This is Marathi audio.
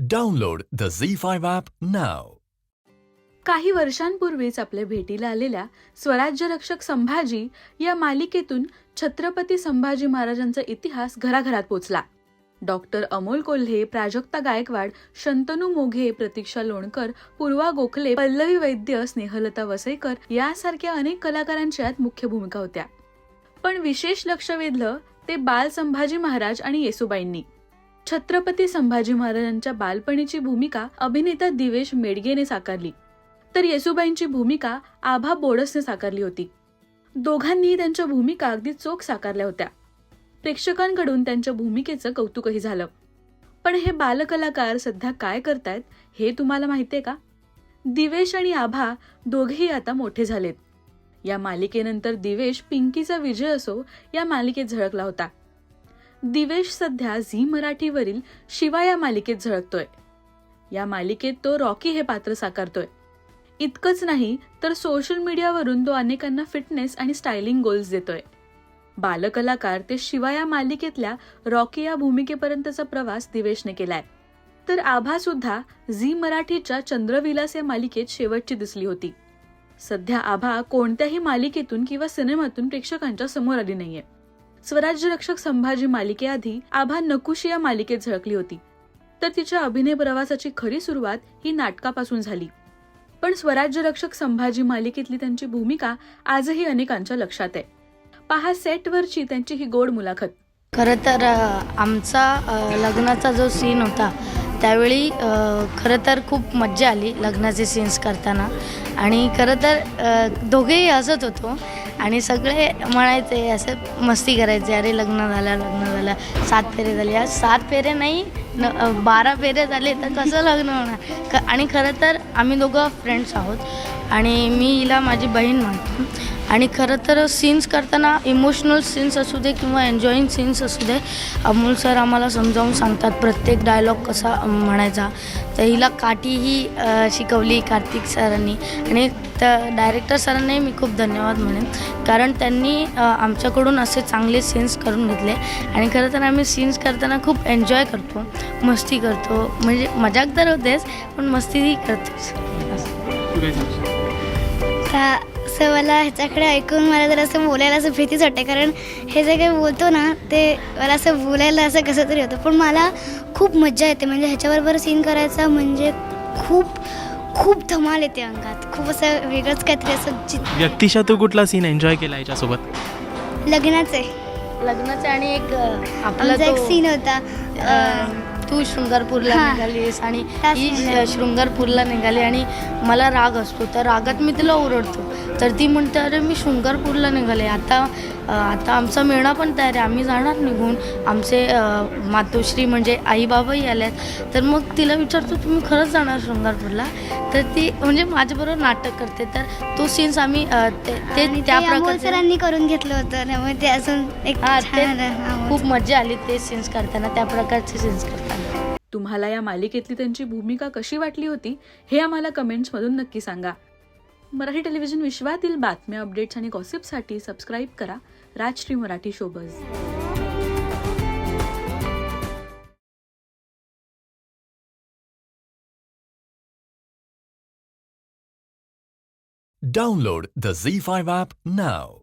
डाउनलोड the Z5 app नाव काही वर्षांपूर्वीच आपल्या भेटीला आलेल्या स्वराज्य रक्षक संभाजी या मालिकेतून छत्रपती संभाजी महाराजांचा इतिहास घराघरात पोचला. डॉक्टर अमोल कोल्हे प्राजक्ता गायकवाड शंतनू मोघे प्रतीक्षा लोणकर पूर्वा गोखले पल्लवी वैद्य स्नेहलता वसईकर यासारख्या अनेक कलाकारांच्या यात मुख्य भूमिका होत्या. पण विशेष लक्ष वेधलं ते बाल संभाजी महाराज आणि येसुबाईंनी. छत्रपती संभाजी महाराजांच्या बालपणीची भूमिका अभिनेता दिवेश मेडगेने साकारली. तर येसुबाईंची भूमिका आभा बोडसने साकारली होती. दोघांनी त्यांच्या भूमिका अगदी चोख साकारल्या होत्या. प्रेक्षकांकडून त्यांच्या भूमिकेचं कौतुकही झालं. पण हे बालकलाकार सध्या काय करतायत हे तुम्हाला माहितीये का? दिवेश आणि आभा दोघेही आता मोठे झालेत. या मालिकेनंतर दिवेश पिंकीचा विजय असो या मालिकेत झळकला होता. दिवेश सध्या झी मराठीवरील शिवा या मालिकेत झळकतोय. या मालिकेत तो रॉकी हे पात्र साकारतोय. इतकंच नाही तर सोशल मीडियावरून तो अनेकांना फिटनेस आणि स्टायलिंग गोल्स देतोय. बालकलाकार ते शिवा या मालिकेतल्या रॉकी या भूमिकेपर्यंतचा प्रवास दिवेशने केलाय. तर आभा सुद्धा झी मराठीच्या चंद्रविलास या मालिकेत शेवटची दिसली होती. सध्या आभा कोणत्याही मालिकेतून किंवा सिनेमातून प्रेक्षकांच्या समोर आली नाहीये. स्वराज्य रक्षक संभाजी मालिकेआधी आभा नकुशी या मालिकेत झळकली होती. तर तिच्या अभिनय प्रवासाची खरी सुरुवात ही नाटकापासून झाली. पण स्वराज्य रक्षक संभाजी मालिकेतली त्यांची भूमिका आजही अनेकांच्या लक्षात आहे. पहा सेटवरची त्यांची ही गोड मुलाखत. खरं तर आमचा लग्नाचा जो सीन होता त्यावेळी खरं तर खूप मज्जा आली लग्नाचे सीन्स करताना. आणि खरं तर दोघेही हसत होतो. आणि सगळे म्हणायचे असं मस्ती करायचे अरे लग्न झालं लग्न झालं सात फेरे झाले. आज सात फेरे नाही न बारा फेरे झाले तर कसं लग्न होणार? क आणि खरं तर आम्ही दोघं फ्रेंड्स आहोत. आणि मी हिला माझी बहीण म्हणतो. आणि खरं तर सीन्स करताना इमोशनल सीन्स असू दे किंवा एन्जॉईंग सीन्स असू दे अमोल सर आम्हाला समजावून सांगतात प्रत्येक डायलॉग कसा म्हणायचा. तर हिला काठीही शिकवली कार्तिक सरांनी. आणि त्या डायरेक्टर सरांनाही मी खूप धन्यवाद म्हणेन. कारण त्यांनी आमच्याकडून असे चांगले सीन्स करून घेतले. आणि खरं तर आम्ही सीन्स करताना खूप एन्जॉय करतो. मस्ती करतो. म्हणजे मजाक तर होतेच पण मस्तीही करतोच. असं मला ह्याच्याकडे ऐकून मला जरा असं बोलायला असं भीतीच वाटते. कारण हे जे काही बोलतो ना ते मला असं बोलायला असं कसं तरी होतं. पण मला खूप मज्जा येते. म्हणजे ह्याच्याबरोबर सीन करायचा म्हणजे खूप खूप धमाल येते अंगात. खूप असं वेगळंच काहीतरी असं व्यक्तिशा तू कुठला सीन एन्जॉय केला याच्यासोबत लग्नाचे. लग्नाचे आणि एक आपला आमचा एक तो, सीन होता. अं, तू शृंगारपूरला हां. निघालीस आणि त्या ही अं, शृंगारपूरला निघाली आणि मला राग असतो. तर रागात मी तिला ओरडतो. तर ती म्हणते अरे मी शृंगारपूरला निघाले. आता आता आमचा मेळा पण तयार आहे. आम्ही जाणार निघून. आमचे मातोश्री म्हणजे आई बाबाही आल्यात तर मग तिला विचारतो तुम्ही खरंच जाणार शृंगारपूरला? तर ती म्हणजे माझ्याबरोबर नाटक करते. तर तो सीन्स आम्ही ते- त्या सरांनी करून घेतलं होतं. त्यामुळे ते अजून एक खूप मजा आली ते सीन्स करताना त्या प्रकारचे सीन्स करताना तुम्हाला या मालिकेतली त्यांची भूमिका कशी वाटली होती हे आम्हाला कमेंट्समधून नक्की सांगा. मराठी टेलिव्हिजन विश्वातील बातम्या अपडेट्स आणि गॉसिपसाठी सबस्क्राईब करा. Rajshri Marathi ShowBuzz Download the Z5 app now.